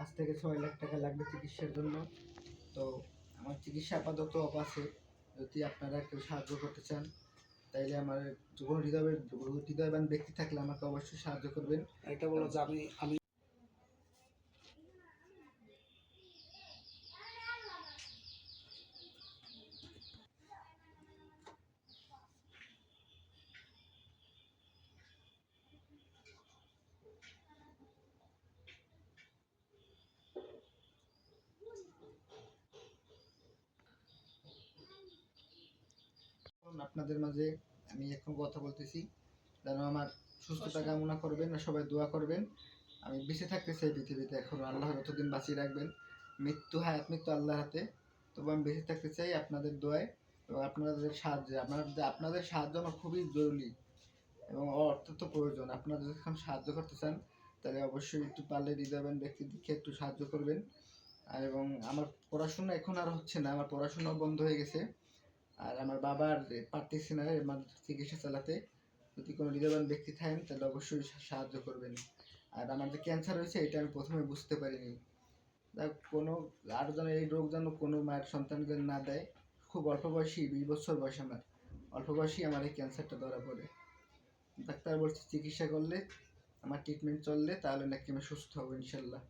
পাঁচ থেকে ছয় লাখ টাকা লাগবে চিকিৎসার জন্য। তো আমার চিকিৎসা আপাতত অফ আছে। যদি আপনারা একটু সাহায্য করতে চান, তাইলে আমার কোনো হৃদয়ের হৃদয়বান ব্যক্তি থাকলে আমাকে অবশ্যই সাহায্য করবেন। এটা বলো যে আমি আমি আপনাদের মাঝে আমি এখন কথা বলতেছি। যেন আমার সুস্থতা কামনা করবেন আর সবাই দোয়া করবেন। আমি বেঁচে থাকতে চাই পৃথিবীতে এখন। আল্লাহ যতদিন বাঁচিয়ে রাখবেন। মৃত্যু হায়াত মৃত্যু আল্লাহর হাতে। তবু আমি বেঁচে থাকতে চাই আপনাদের দোয়ায় এবং আপনাদের সাহায্যে। আপনাদের আপনাদের সাহায্য আমার খুবই জরুরি এবং অত্যন্ত প্রয়োজন। আপনারা যদি এখন সাহায্য করতে চান তাহলে অবশ্যই একটু পারলে হৃদয়বান ব্যক্তির দিকে একটু সাহায্য করবেন। এবং আমার পড়াশোনা এখন আর হচ্ছে না। আমার পড়াশোনাও বন্ধ হয়ে গেছে। আর আমার বাবার পারতেছি না আমার চিকিৎসা চালাতে। যদি কোনো হৃদয়বান ব্যক্তি থাকেন, তাহলে অবশ্যই সাহায্য করবেন। আর আমার যে ক্যান্সার হয়েছে, এটা আমি প্রথমে বুঝতে পারিনি। কোনো আরও যেন এই রোগ যেন কোনো মায়ের সন্তানদের না দেয়। খুব অল্প বয়সী বিশ বছর বয়স আমার। অল্প বয়সী আমার এই ক্যান্সারটা ধরা পড়ে। ডাক্তার বলছে, চিকিৎসা করলে, আমার ট্রিটমেন্ট চললে, তাহলে নাকি আমি সুস্থ হব ইনশাল্লাহ।